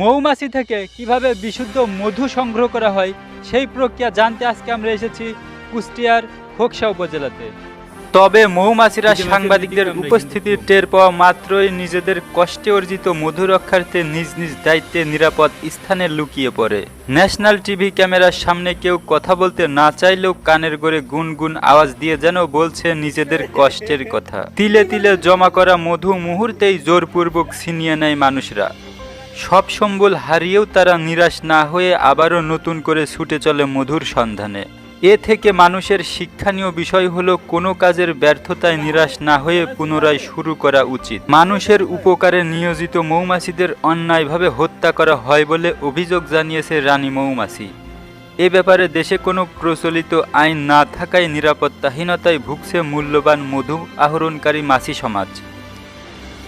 মৌমাছি থেকে কীভাবে বিশুদ্ধ মধু সংগ্রহ করা হয় সেই প্রক্রিয়া জানতে আজকে আমরা এসেছি কুষ্টিয়ার খোকসা উপজেলাতে। তবে মৌমাছিরা সাংবাদিকদের উপস্থিতি টের পাওয়া মাত্রই নিজেদের কষ্টে অর্জিত মধু রক্ষার্থে নিজ নিজ দায়িত্বে নিরাপদ স্থানে লুকিয়ে পড়ে। ন্যাশনাল টিভি ক্যামেরার সামনে কেউ কথা বলতে না চাইলেও কানের গড়ে গুনগুন আওয়াজ দিয়ে যেন বলছে নিজেদের কষ্টের কথা। তিলে তিলে জমা করা মধু মুহূর্তেই জোরপূর্বক ছিনিয়ে নেয় মানুষরা। সব সম্বল হারিয়েও তারা নিরাশ না হয়ে আবারও নতুন করে ছুটে চলে মধুর সন্ধানে। এ থেকে মানুষের শিক্ষণীয় বিষয় হলো কোনো কাজের ব্যর্থতায় নিরাশ না হয়ে পুনরায় শুরু করা উচিত। মানুষের উপকারে নিয়োজিত মৌমাছিদের অন্যায়ভাবে হত্যা করা হয় বলে অভিযোগ জানিয়েছে রানী মৌমাছি। এ ব্যাপারে দেশে কোনো প্রচলিত আইন না থাকায় নিরাপত্তাহীনতায় ভুগছে মূল্যবান মধু আহরণকারী মাছি সমাজ।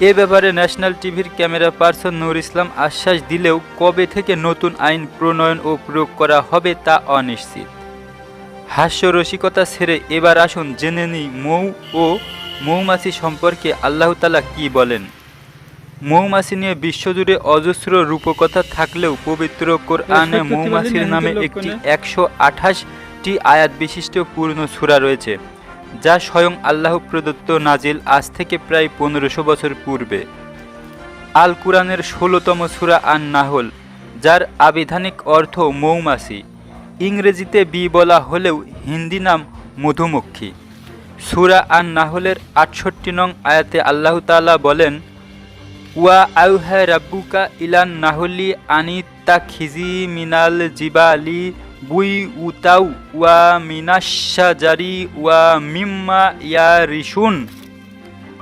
এ ব্যাপারে ন্যাশনাল টিভির ক্যামেরা পার্সন নূর ইসলাম আশ্বাস দিলেও কবে থেকে নতুন আইন প্রণয়ন ও প্রয়োগ করা হবে তা অনিশ্চিত। হাস্যরসিকতা ছেড়ে এবার আসুন জেনে নিই মৌ ও মৌমাছি সম্পর্কে আল্লাহতালা কি বলেন। মৌমাছি নিয়ে বিশ্বজুড়ে অজস্র রূপকথা থাকলেও পবিত্র কোরআনে মৌমাছির নামে একটি একশো আঠাশটি আয়াত বিশিষ্ট পূর্ণ সূরা রয়েছে। যা স্বয়ং আল্লাহ প্রদত্ত নাজিল আজ থেকে প্রায় পনেরোশো বছর পূর্বে। আল কুরআনের ষোলোতম সুরা আন নাহল যার আবিধানিক অর্থ মৌমাছি, ইংরেজিতে বি বলা হলেও হিন্দি নাম মধুমক্ষী। সুরা আন নাহলের আটষট্টি নং আয়াতে আল্লাহ তাআলা বলেন, ওয়া আউহা রাব্বুকা ইলান নাহলি আনি তা খিজি মিনাল জিবালি বুই উতাউ ওয়া মিনাশা জারি ওয়া মিম্মা ইয়া রিসুন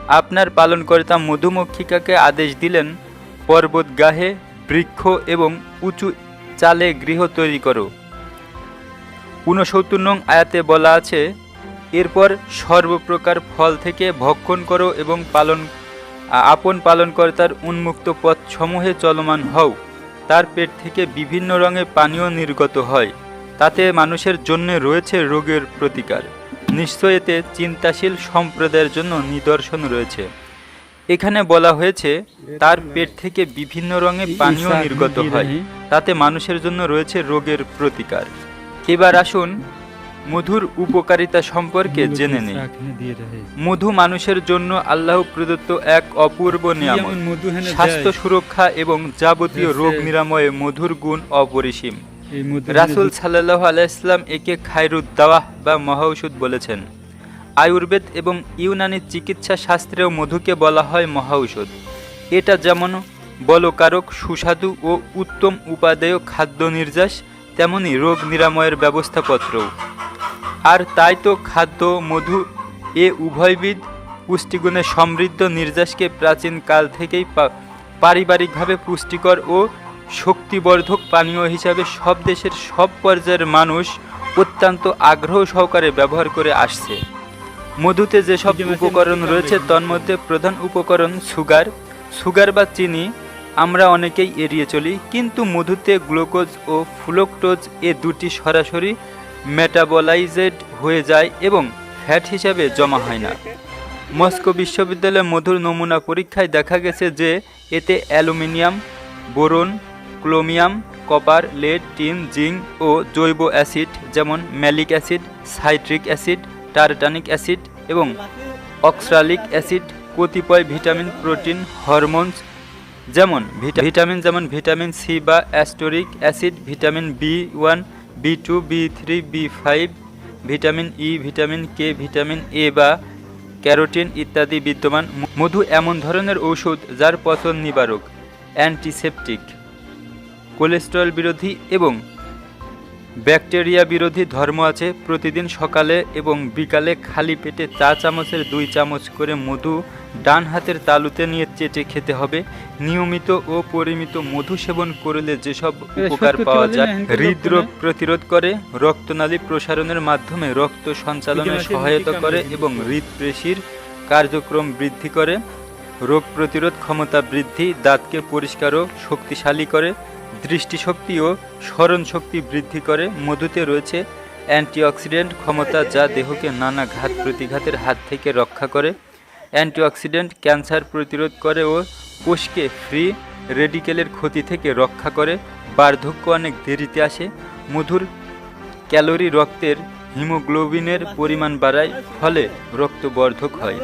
আপনার পালনকর্তা মধুমক্ষিকাকে আদেশ দিলেন পর্বত গাহে বৃক্ষ এবং উঁচু চালে গৃহ তৈরি করো। ঊনসত্তর নং আয়াতে বলা আছে, এরপর সর্বপ্রকার ফল থেকে ভক্ষণ করো এবং পালন আপন পালনকর্তার উন্মুক্ত পথ সমূহে চলমান হও। তার পেট থেকে বিভিন্ন রঙে পানীয় নির্গত হয়। তাতে মানুষের জন্য রয়েছে রোগের প্রতিকার। নিশ্চয় এতে চিন্তাশীল সম্প্রদায়ের জন্য নিদর্শন রয়েছে। এখানে বলা হয়েছে, তার পেট থেকে বিভিন্ন রঙে পানীয় নির্গত হয়। তাতে মানুষের জন্য রয়েছে রোগের প্রতিকার। এবার আসুন মধুর উপকারিতা সম্পর্কে জেনে নেই। মধু মানুষের জন্য আল্লাহ প্রদত্ত এক অপূর্ব নিয়ামত। স্বাস্থ্য সুরক্ষা এবং যাবতীয় রোগ নিরাময়ে মধুর গুণ অপরিসীম। রাসুল সাল্লাহ আলাইসলাম একে খায়রুদ্দাওয়াহ বা মহাঔষধ বলেছেন। আয়ুর্বেদ এবং ইউনানি চিকিৎসা শাস্ত্রেও মধুকে বলা হয় মহাঔষধ। এটা যেমন বলকারক সুস্বাদু ও উত্তম উপাদেয় খাদ্য নির্যাস তেমনি রোগ নিরাময়ের ব্যবস্থাপত্রও। আর তাই তো খাদ্য মধু এ উভয়বিধ পুষ্টিগুণে সমৃদ্ধ নির্যাসকে প্রাচীন কাল থেকেই পারিবারিকভাবে পুষ্টিকর ও শক্তিবর্ধক পানীয় হিসাবে সব দেশের সব পর্যায়ের মানুষ অত্যন্ত আগ্রহ সহকারে ব্যবহার করে আসছে। মধুতে যেসব উপকরণ রয়েছে তন্মধ্যে প্রধান উপকরণ সুগার। সুগার বা চিনি আমরা অনেকেই এড়িয়ে চলি, কিন্তু মধুতে গ্লুকোজ ও ফ্লুক্টোজ এ দুটি সরাসরি মেটাবলাইজেড হয়ে যায় এবং ফ্যাট হিসাবে জমা হয় না। মস্কো বিশ্ববিদ্যালয়ের মধুর নমুনা পরীক্ষায় দেখা গেছে যে এতে aluminium, boron chromium copper, lead, tin, zinc ও জৈব অ্যাসিড যেমন malic acid, citric acid, tartaric acid এবং অক্সালিক অ্যাসিড, কতিপয় ভিটামিন, প্রোটিন, হরমোনস যেমন ভিটা- ভিটামিন যেমন ভিটামিন সি বা ascorbic acid vitamin B one B two B three B five vitamin E vitamin K vitamin A বা carotene ইত্যাদি বিদ্যমান। মধু এমন ধরনের ঔষধ যার পচন নিবারক অ্যান্টিসেপটিক কোলেস্টেরল বিরোধী এবং ব্যাকটেরিয়া বিরোধী ধর্ম আছে। প্রতিদিন সকালে এবং বিকালে খালি পেটে চা চামচের দুই চামচ করে মধু ডান হাতের তালুতে নিয়ে চেটে খেতে হবে। নিয়মিত ও পরিমিত মধু সেবন করলে যেসব উপকার পাওয়া যায় হৃদরোগ প্রতিরোধ করে রক্তনালী প্রসারণের মাধ্যমে রক্ত সঞ্চালনে সহায়তা করে এবং হৃদপেশির কার্যক্রম বৃদ্ধি করে। রোগ প্রতিরোধ ক্ষমতা বৃদ্ধি দাঁতকে পরিষ্কার ও শক্তিশালী করে। দৃষ্টিশক্তি ও স্মরণ শক্তি বৃদ্ধি করে। মধুতে রয়েছে অ্যান্টিঅক্সিডেন্ট ক্ষমতা যা দেহকে নানা ঘাত প্রতিঘাতের হাত থেকে রক্ষা করে। অ্যান্টিঅক্সিডেন্ট ক্যান্সার প্রতিরোধ করে ও কোষকে ফ্রি রেডিকেলের ক্ষতি থেকে রক্ষা করে। বার্ধক্য অনেক দেরিতে আসে। মধুর ক্যালোরি রক্তের হিমোগ্লোবিনের পরিমাণ বাড়ায়, ফলে রক্তবর্ধক হয়।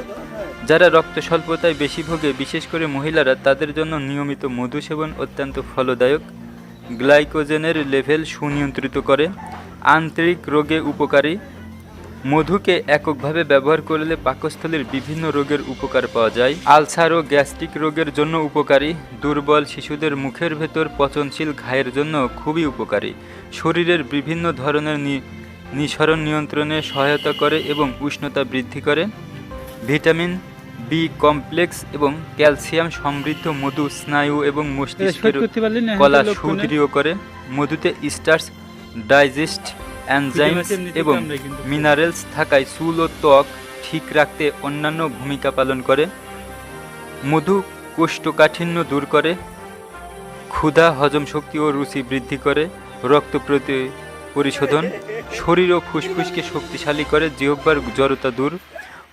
যারা রক্ত স্বল্পতায় বেশি ভোগে, বিশেষ করে মহিলারা, তাদের জন্য নিয়মিত মধু সেবন অত্যন্ত ফলদায়ক। গ্লাইকোজেনের লেভেল সুনিয়ন্ত্রিত করে আন্তরিক রোগে উপকারী। মধুকে এককভাবে ব্যবহার করলে পাকস্থলীর বিভিন্ন রোগের উপকার পাওয়া যায়। আলসার ও গ্যাস্ট্রিক রোগের জন্য উপকারী। দুর্বল শিশুদের মুখের ভেতর পচনশীল ঘায়ের জন্য খুবই উপকারী। শরীরের বিভিন্ন ধরনের নিঃসরণ নিয়ন্ত্রণে সহায়তা করে এবং উষ্ণতা বৃদ্ধি করে। ভিটামিন বি কমপ্লেক্স এবং ক্যালসিয়াম সমৃদ্ধ মধু স্নায়ু এবং মস্তিষ্কের কলা। সুদৃঢ় করে। মধুতে স্টার্স ডাইজেস্ট এমনিতে এবং। মিনারেলস থাকায় চুল ও ত্বক ঠিক রাখতে অন্যান্য ভূমিকা পালন করে। মধু কোষ্ঠকাঠিন্য দূর করে। ক্ষুধা হজম শক্তি ও রুচি বৃদ্ধি করে। রক্ত প্রতি পরিশোধন। শরীর ও ফুসফুসকে শক্তিশালী করে। জিহ্বার জড়তা দূর।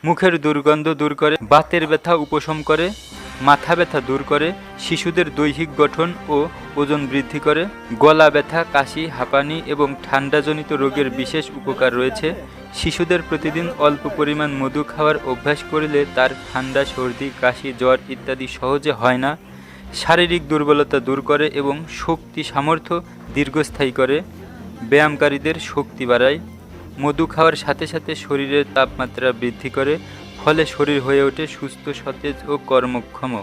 মুখের দুর্গন্ধ দূর করে, বাতের ব্যথা উপশম করে, মাথা ব্যথা দূর করে, শিশুদের দৈহিক গঠন ও ওজন বৃদ্ধি করে, গলা ব্যথা, কাশি, হাঁপানি এবং ঠান্ডাজনিত রোগের বিশেষ উপকার রয়েছে। শিশুদের প্রতিদিন অল্প পরিমাণ মধু খাওয়ার অভ্যাস করলে তার ঠান্ডা, সর্দি, কাশি, জ্বর ইত্যাদি সহজে হয় না। শারীরিক দুর্বলতা দূর করে এবং শক্তি সামর্থ্য দীর্ঘস্থায়ী করে। ব্যায়ামকারীদের শক্তি বাড়ায়। মধু খাওয়ার সাথে সাথে শরীরের তাপমাত্রা বৃদ্ধি করে ফলে শরীর হয়ে ওঠে সুস্থ সতেজ ও কর্মক্ষম।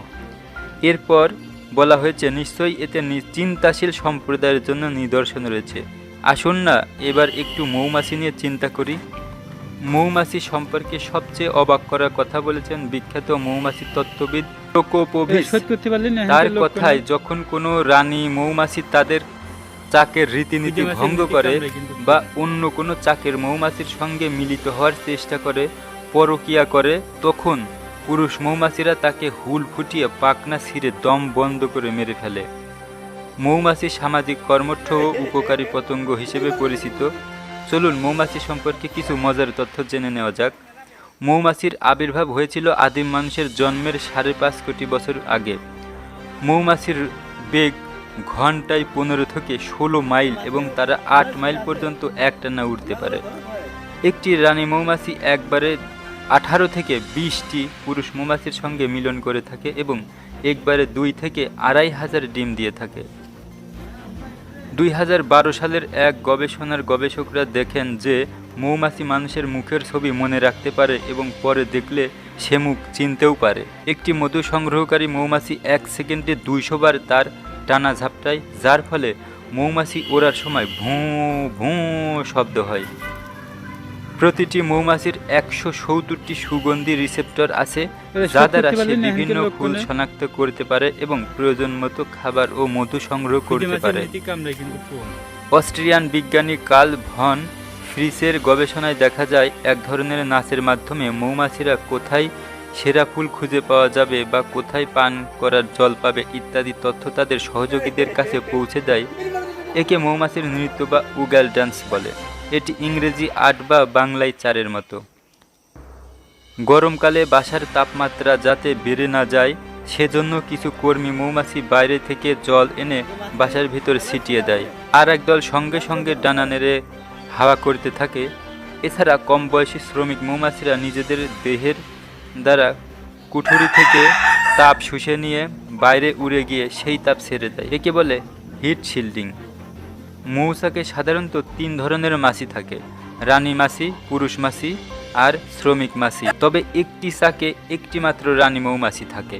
এরপর বলা হয়েছে নিশ্চয়ই এতে চিন্তাশীল সম্প্রদায়ের জন্য নিদর্শন রয়েছে। আসুন না এবার একটু মৌমাছি নিয়ে চিন্তা করি। মৌমাছি সম্পর্কে সবচেয়ে অবাক করার কথা বলেছেন বিখ্যাত মৌমাছি তত্ত্ববিদ না তার কথায় যখন কোনো রানী মৌমাছি তাদের চাকের রীতিনীতি ভঙ্গ করে বা অন্য কোনো চাকের মৌমাছির সঙ্গে মিলিত হওয়ার চেষ্টা করে পরকিয়া করে তখন পুরুষ মৌমাছিরা তাকে হুল ফুটিয়ে পাকনা ছিঁড়ে দম বন্ধ করে মেরে ফেলে। মৌমাছি সামাজিক কর্মঠ ও উপকারী পতঙ্গ হিসেবে পরিচিত। চলুন মৌমাছি সম্পর্কে কিছু মজার তথ্য জেনে নেওয়া যাক। মৌমাছির আবির্ভাব হয়েছিল আদিম মানুষের জন্মের সাড়ে পাঁচ কোটি বছর আগে। মৌমাছির বেগ ঘন্টায় পনেরো থেকে ষোলো মাইল এবং তারা আট মাইল পর্যন্ত একটানা উঠতে পারে। একটি রানী মৌমাছি একবারে আঠারো থেকে বিশটি পুরুষ মৌমাছির সঙ্গে মিলন করে থাকে এবং একবারে দুই থেকে আড়াই হাজার ডিম দিয়ে থাকে। দুই হাজার বারো সালের এক গবেষণার গবেষকরা দেখেন যে মৌমাছি মানুষের মুখের ছবি মনে রাখতে পারে এবং পরে দেখলে সে মুখ চিনতেও পারে। একটি মধু সংগ্রহকারী মৌমাছি এক সেকেন্ডে দুইশো বার তার টানা ঝাপটায় যার ফলে মৌমাছি ওড়ার সময় ভুঁ ভুঁ শব্দ হয় প্রতিটি মৌমাছির একশো সত্তরটি সুগন্ধি রিসেপ্টর আছে যা দ্বারা সে বিভিন্ন ফুল শনাক্ত করতে পারে এবং প্রয়োজন মতো খাবার ও মধু সংগ্রহ করতে পারে। অস্ট্রিয়ান বিজ্ঞানী কার্ল ভন ফ্রিসের গবেষণায় দেখা যায় এক ধরনের নাচের মাধ্যমে মৌমাছিরা কোথায় সেরা ফুল খুঁজে পাওয়া যাবে বা কোথায় পান করার জল পাবে ইত্যাদি তথ্য তাদের সহযোগীদের কাছে পৌঁছে দেয়। একে মৌমাছির নৃত্য বা উগাল ডান্স বলে। এটি ইংরেজি আট বা বাংলায় চারের মতো। গরমকালে বাসার তাপমাত্রা যাতে বেড়ে না যায়, সেজন্য কিছু কর্মী মৌমাছি বাইরে থেকে জল এনে বাসার ভিতর ছিটিয়ে দেয়। আর একদল সঙ্গে সঙ্গে ডানা নেড়ে হাওয়া করতে থাকে। এছাড়া কম বয়সী শ্রমিক মৌমাছিরা নিজেদের দেহের দ্বারা কুঠুরি থেকে তাপ শুষে নিয়ে বাইরে উড়ে গিয়ে সেই তাপ ছেড়ে দেয়। একে বলে হিট শিল্ডিং। মৌচাকে সাধারণত তিন ধরনের মাছি থাকে, রানী মাছি, পুরুষ মাছি আর শ্রমিক মাছি। তবে একটি চাকে একটি মাত্র রানী মৌমাছি থাকে।